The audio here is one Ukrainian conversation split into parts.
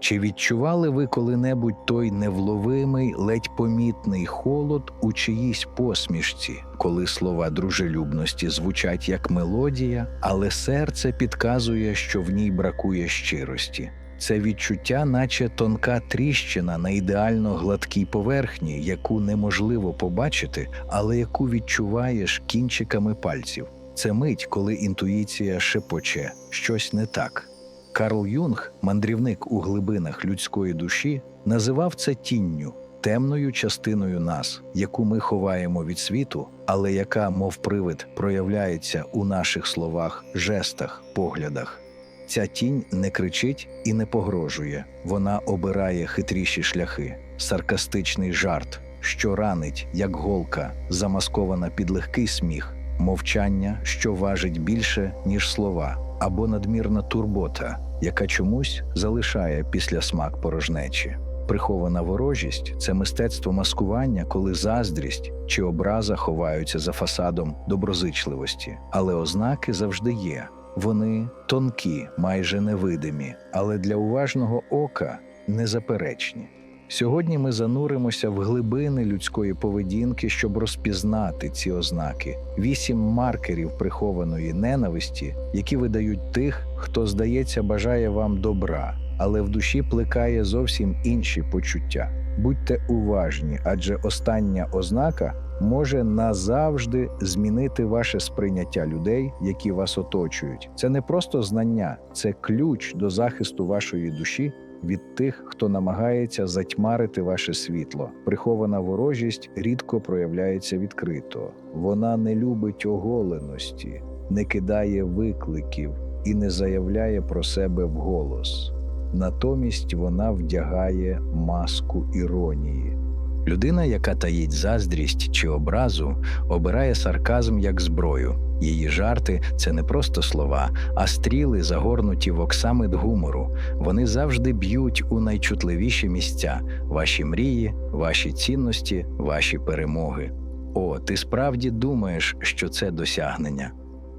Чи відчували ви коли-небудь той невловимий, ледь помітний холод у чиїсь посмішці, коли слова дружелюбності звучать як мелодія, але серце підказує, що в ній бракує щирості? Це відчуття, наче тонка тріщина на ідеально гладкій поверхні, яку неможливо побачити, але яку відчуваєш кінчиками пальців. Це мить, коли інтуїція шепоче щось не так. Карл Юнг, мандрівник у глибинах людської душі, називав це тінню, темною частиною нас, яку ми ховаємо від світу, але яка, мов привид, проявляється у наших словах, жестах, поглядах. Ця тінь не кричить і не погрожує, вона обирає хитріші шляхи, саркастичний жарт, що ранить, як голка, замаскована під легкий сміх, мовчання, що важить більше, ніж слова, або надмірна турбота, яка чомусь залишає після смак порожнечі. Прихована ворожість це мистецтво маскування, коли заздрість чи образа ховаються за фасадом доброзичливості, але ознаки завжди є. Вони тонкі, майже невидимі, але для уважного ока незаперечні. Сьогодні ми зануримося в глибини людської поведінки, щоб розпізнати ці ознаки, вісім маркерів прихованої ненависті, які видають тих, хто, здається, бажає вам добра, але в душі плекає зовсім інші почуття. Будьте уважні, адже остання ознака може назавжди змінити ваше сприйняття людей, які вас оточують. Це не просто знання, це ключ до захисту вашої душі від тих, хто намагається затьмарити ваше світло. Прихована ворожість рідко проявляється відкрито. Вона не любить оголеності, не кидає викликів і не заявляє про себе вголос. Натомість вона вдягає маску іронії. Людина, яка таїть заздрість чи образу, обирає сарказм як зброю. Її жарти це не просто слова, а стріли, загорнуті в оксамит гумору. Вони завжди б'ють у найчутливіші місця: ваші мрії, ваші цінності, ваші перемоги. О, ти справді думаєш, що це досягнення.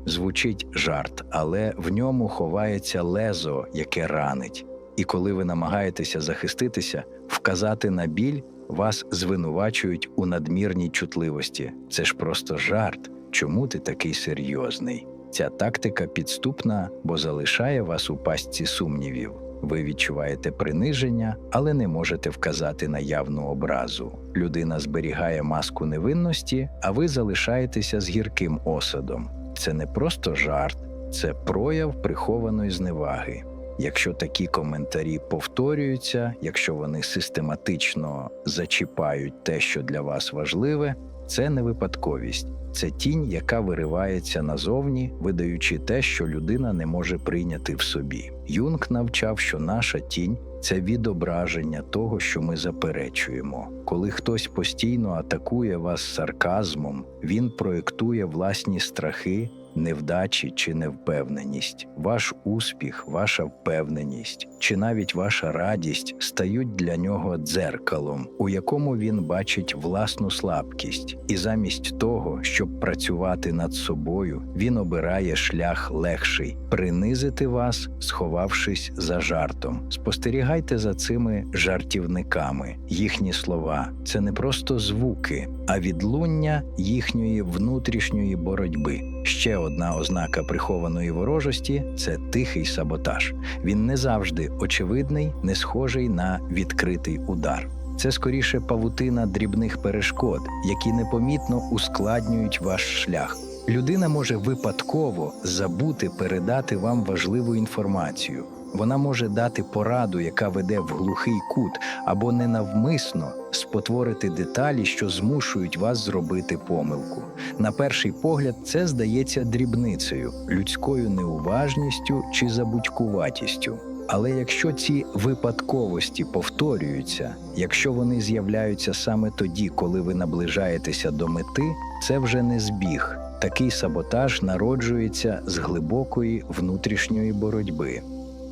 Звучить жарт, але в ньому ховається лезо, яке ранить. І коли ви намагаєтеся захиститися, вказати на біль, вас звинувачують у надмірній чутливості. Це ж просто жарт. Чому ти такий серйозний? Ця тактика підступна, бо залишає вас у пастці сумнівів. Ви відчуваєте приниження, але не можете вказати на явну образу. Людина зберігає маску невинності, а ви залишаєтеся з гірким осадом. Це не просто жарт, це прояв прихованої зневаги. Якщо такі коментарі повторюються, якщо вони систематично зачіпають те, що для вас важливе, це не випадковість, це тінь, яка виривається назовні, видаючи те, що людина не може прийняти в собі. Юнг навчав, що наша тінь це відображення того, що ми заперечуємо. Коли хтось постійно атакує вас сарказмом, він проєктує власні страхи, невдачі чи невпевненість, ваш успіх, ваша впевненість чи навіть ваша радість стають для нього дзеркалом, у якому він бачить власну слабкість, і замість того, щоб працювати над собою, він обирає шлях легший принизити вас, сховавшись за жартом. Спостерігайте за цими жартівниками. Їхні слова це не просто звуки, а відлуння їхньої внутрішньої боротьби. Ще одна ознака прихованої ворожості це тихий саботаж. Він не завжди очевидний, не схожий на відкритий удар. Це скоріше павутина дрібних перешкод, які непомітно ускладнюють ваш шлях. Людина може випадково забути передати вам важливу інформацію. Вона може дати пораду, яка веде в глухий кут, або ненавмисно спотворити деталі, що змушують вас зробити помилку. На перший погляд, це здається дрібницею, людською неуважністю чи забудькуватістю. Але якщо ці випадковості повторюються, якщо вони з'являються саме тоді, коли ви наближаєтеся до мети, це вже не збіг. Такий саботаж народжується з глибокої внутрішньої боротьби.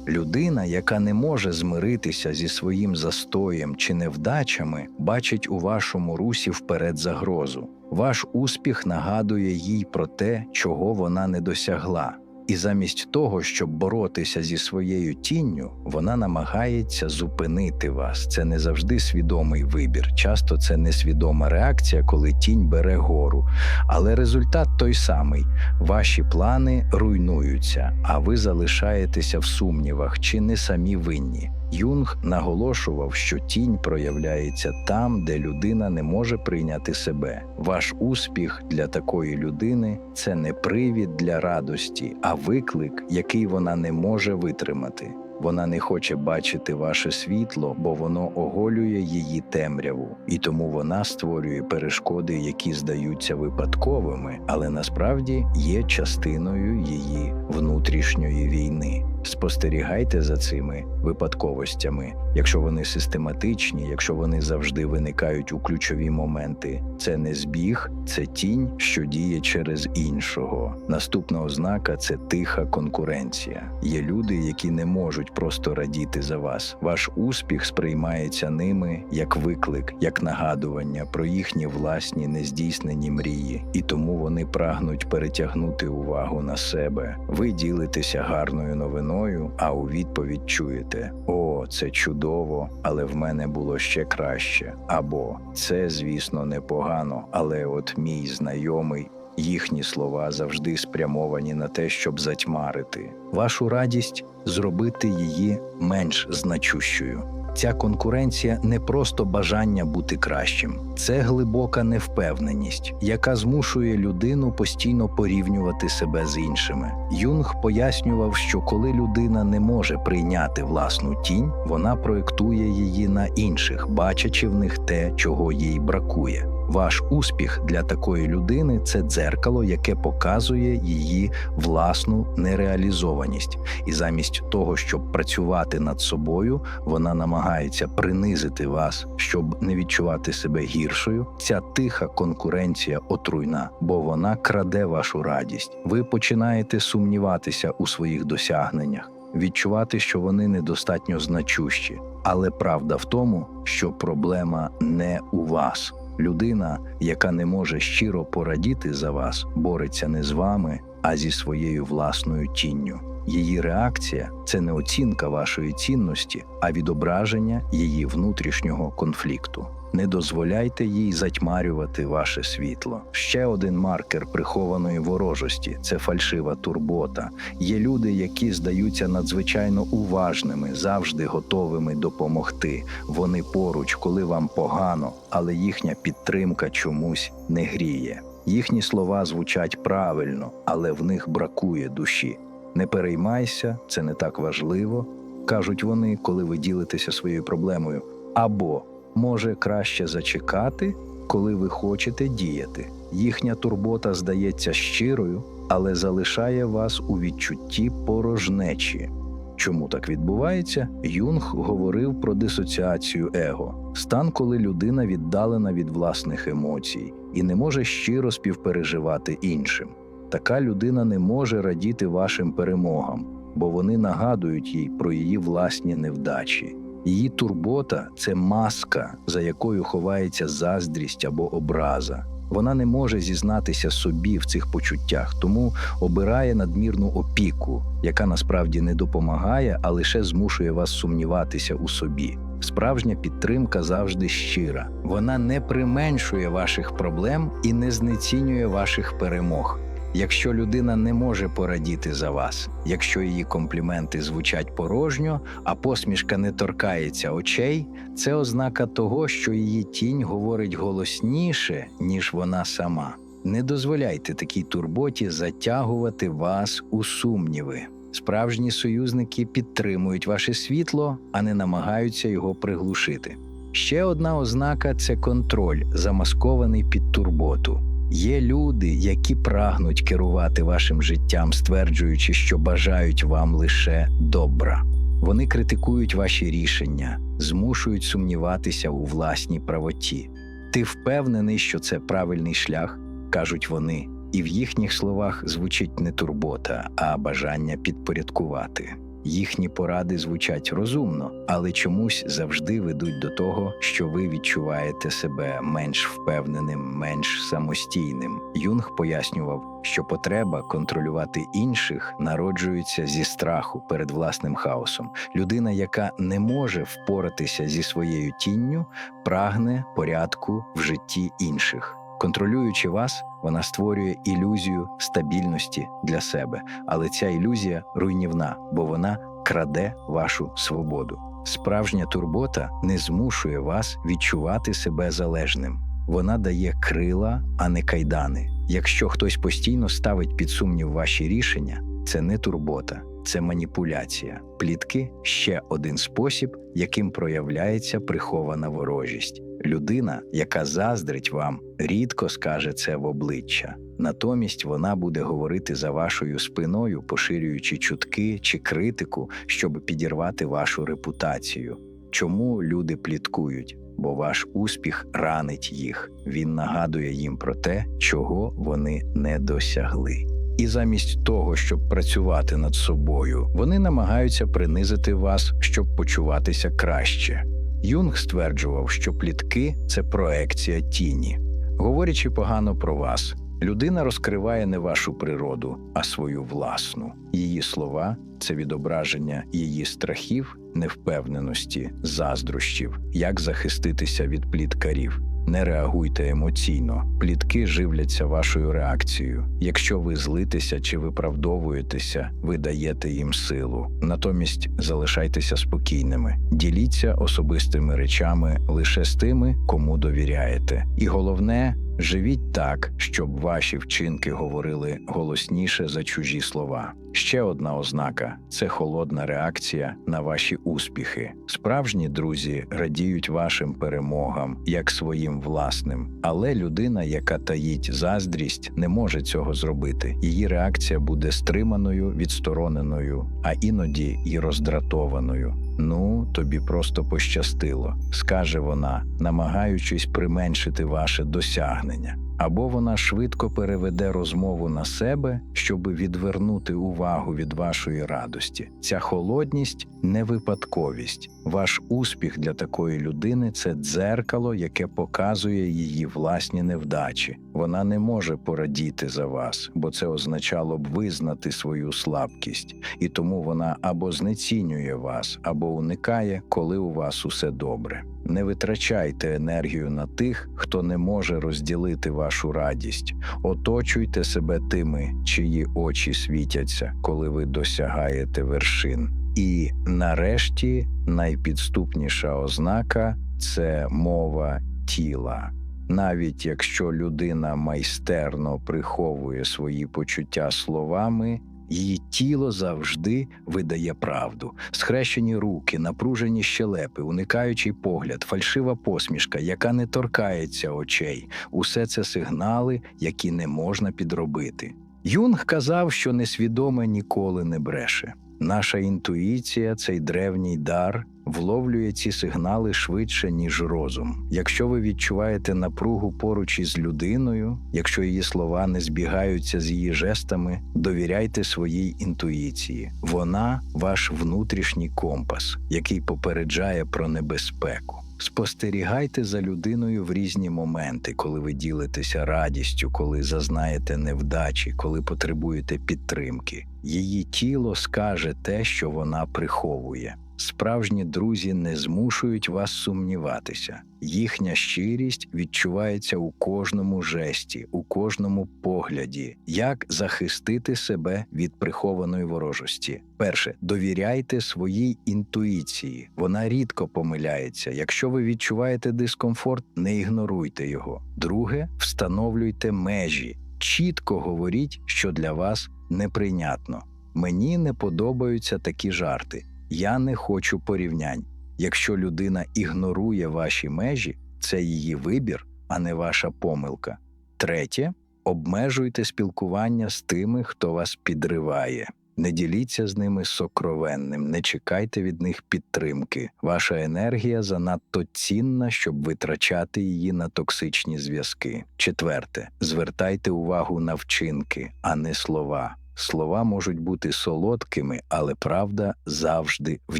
Людина, яка не може змиритися зі своїм застоєм чи невдачами, бачить у вашому русі вперед загрозу. Ваш успіх нагадує їй про те, чого вона не досягла. І замість того, щоб боротися зі своєю тінню, вона намагається зупинити вас. Це не завжди свідомий вибір. Часто це несвідома реакція, коли тінь бере гору. Але результат той самий: ваші плани руйнуються, а ви залишаєтеся в сумнівах чи не самі винні. Юнг наголошував, що тінь проявляється там, де людина не може прийняти себе. Ваш успіх для такої людини це не привід для радості, а виклик, який вона не може витримати. Вона не хоче бачити ваше світло, бо воно оголює її темряву, і тому вона створює перешкоди, які здаються випадковими, але насправді є частиною її внутрішньої війни. Спостерігайте за цими випадковостями, якщо вони систематичні, якщо вони завжди виникають у ключові моменти. Це не збіг, це тінь, що діє через іншого. Наступна ознака це тиха конкуренція. Є люди, які не можуть просто радіти за вас. Ваш успіх сприймається ними як виклик, як нагадування про їхні власні нездійснені мрії, і тому вони прагнуть перетягнути увагу на себе. Ви ділитеся гарною новиною, а у відповідь чуєте: О, це чудово, але в мене було ще краще. Або це, звісно, непогано, але от мій знайомий. Їхні слова завжди спрямовані на те, щоб затьмарити вашу радість, зробити її менш значущою. Ця конкуренція не просто бажання бути кращим, це глибока невпевненість, яка змушує людину постійно порівнювати себе з іншими. Юнг пояснював, що коли людина не може прийняти власну тінь, вона проєктує її на інших, бачачи в них те, чого їй бракує. Ваш успіх для такої людини це дзеркало, яке показує її власну нереалізованість, і замість того, щоб працювати над собою, вона намагається принизити вас, щоб не відчувати себе гіршою. Ця тиха конкуренція отруйна, бо вона краде вашу радість. Ви починаєте сумніватися у своїх досягненнях, відчувати, що вони недостатньо значущі. Але правда в тому, що проблема не у вас. Людина, яка не може щиро порадіти за вас, бореться не з вами, а зі своєю власною тінню. Її реакція це не оцінка вашої цінності, а відображення її внутрішнього конфлікту. Не дозволяйте їй затьмарювати ваше світло. Ще один маркер прихованої ворожості це фальшива турбота. Є люди, які здаються надзвичайно уважними, завжди готовими допомогти. Вони поруч, коли вам погано, але їхня підтримка чомусь не гріє. Їхні слова звучать правильно, але в них бракує душі. Не переймайся, це не так важливо, кажуть вони, коли ви ділитеся своєю проблемою. Або може краще зачекати, коли ви хочете діяти. Їхня турбота здається щирою, але залишає вас у відчутті порожнечі. Чому так відбувається? Юнг говорив про дисоціацію его, стан, коли людина віддалена від власних емоцій і не може щиро співпереживати іншим. Така людина не може радіти вашим перемогам, бо вони нагадують їй про її власні невдачі. Її турбота це маска, за якою ховається заздрість або образа. Вона не може зізнатися собі в цих почуттях, тому обирає надмірну опіку, яка насправді не допомагає, а лише змушує вас сумніватися у собі. Справжня підтримка завжди щира. Вона не применшує ваших проблем і не знецінює ваших перемог. Якщо людина не може порадіти за вас, якщо її компліменти звучать порожньо, а посмішка не торкається очей, це ознака того, що її тінь говорить голосніше, ніж вона сама. Не дозволяйте такій турботі затягувати вас у сумніви. Справжні союзники підтримують ваше світло, а не намагаються його приглушити. Ще одна ознака це контроль, замаскований під турботу. Є люди, які прагнуть керувати вашим життям, стверджуючи, що бажають вам лише добра. Вони критикують ваші рішення, змушують сумніватися у власній правоті. Ти впевнений, що це правильний шлях, кажуть вони, і в їхніх словах звучить не турбота, а бажання підпорядкувати. Їхні поради звучать розумно, але чомусь завжди ведуть до того, що ви відчуваєте себе менш впевненим, менш самостійним. Юнг пояснював, що потреба контролювати інших народжується зі страху перед власним хаосом. Людина, яка не може впоратися зі своєю тінню, прагне порядку в житті інших. Контролюючи вас, вона створює ілюзію стабільності для себе, але ця ілюзія руйнівна, бо вона краде вашу свободу. Справжня турбота не змушує вас відчувати себе залежним. Вона дає крила, а не кайдани. Якщо хтось постійно ставить під сумнів ваші рішення, це не турбота, це маніпуляція. Плітки ще один спосіб, яким проявляється прихована ворожість. Людина, яка заздрить вам, рідко скаже це в обличчя. Натомість вона буде говорити за вашою спиною, поширюючи чутки чи критику, щоб підірвати вашу репутацію. Чому люди пліткують? Бо ваш успіх ранить їх. Він нагадує їм про те, чого вони не досягли. І замість того, щоб працювати над собою, вони намагаються принизити вас, щоб почуватися краще. Юнг стверджував, що плітки це проекція тіні. Говорячи погано про вас, людина розкриває не вашу природу, а свою власну. Її слова це відображення її страхів, невпевненості, заздрощів, як захиститися від пліткарів. Не реагуйте емоційно, плітки живляться вашою реакцією. Якщо ви злитеся чи виправдовуєтеся, ви даєте їм силу. Натомість залишайтеся спокійними, діліться особистими речами лише з тими, кому довіряєте. І головне, живіть так, щоб ваші вчинки говорили голосніше за чужі слова. Ще одна ознака це холодна реакція на ваші успіхи. Справжні друзі радіють вашим перемогам як своїм власним, але людина, яка таїть заздрість, не може цього зробити. Її реакція буде стриманою, відстороненою, а іноді й роздратованою. Ну, тобі просто пощастило, скаже вона, намагаючись применшити ваше досягнення. Або вона швидко переведе розмову на себе, щоб відвернути увагу від вашої радості. Ця холодність не випадковість. Ваш успіх для такої людини це дзеркало, яке показує її власні невдачі. Вона не може порадіти за вас, бо це означало б визнати свою слабкість, і тому вона або знецінює вас, або уникає, коли у вас усе добре. Не витрачайте енергію на тих, хто не може розділити вашу радість. Оточуйте себе тими, чиї очі світяться, коли ви досягаєте вершин. І нарешті найпідступніша ознака це мова тіла. Навіть якщо людина майстерно приховує свої почуття словами, її тіло завжди видає правду, схрещені руки, напружені щелепи, уникаючий погляд, фальшива посмішка, яка не торкається очей усе це сигнали, які не можна підробити. Юнг казав, що несвідоме ніколи не бреше. Наша інтуїція, цей древній дар, вловлює ці сигнали швидше, ніж розум. Якщо ви відчуваєте напругу поруч із людиною, якщо її слова не збігаються з її жестами, довіряйте своїй інтуїції. Вона ваш внутрішній компас, який попереджає про небезпеку. Спостерігайте за людиною в різні моменти, коли ви ділитеся радістю, коли зазнаєте невдачі, коли потребуєте підтримки. Її тіло скаже те, що вона приховує. Справжні друзі не змушують вас сумніватися. Їхня щирість відчувається у кожному жесті, у кожному погляді. Як захистити себе від прихованої ворожості? Перше, довіряйте своїй інтуїції. Вона рідко помиляється. Якщо ви відчуваєте дискомфорт, не ігноруйте його. Друге, встановлюйте межі. Чітко говоріть, що для вас неприйнятно. Мені не подобаються такі жарти. Я не хочу порівнянь. Якщо людина ігнорує ваші межі, це її вибір, а не ваша помилка. Третє, обмежуйте спілкування з тими, хто вас підриває. Не діліться з ними сокровенним, не чекайте від них підтримки. Ваша енергія занадто цінна, щоб витрачати її на токсичні зв'язки. Четверте, звертайте увагу на вчинки, а не слова. Слова можуть бути солодкими, але правда завжди в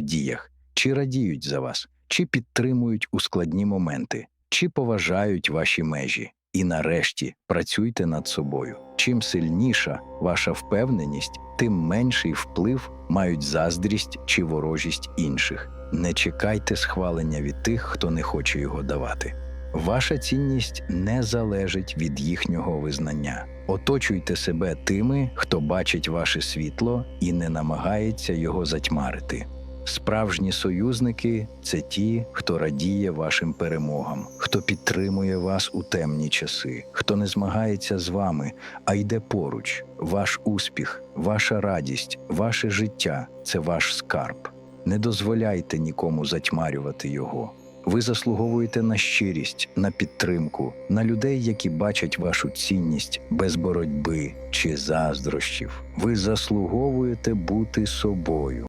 діях. Чи радіють за вас, чи підтримують у складні моменти, чи поважають ваші межі. І нарешті працюйте над собою. Чим сильніша ваша впевненість, тим менший вплив мають заздрість чи ворожість інших. Не чекайте схвалення від тих, хто не хоче його давати. Ваша цінність не залежить від їхнього визнання. Оточуйте себе тими, хто бачить ваше світло і не намагається його затьмарити. Справжні союзники це ті, хто радіє вашим перемогам, хто підтримує вас у темні часи, хто не змагається з вами, а йде поруч. Ваш успіх, ваша радість, ваше життя це ваш скарб. Не дозволяйте нікому затьмарювати його. Ви заслуговуєте на щирість, на підтримку, на людей, які бачать вашу цінність без боротьби чи заздрощів. Ви заслуговуєте бути собою.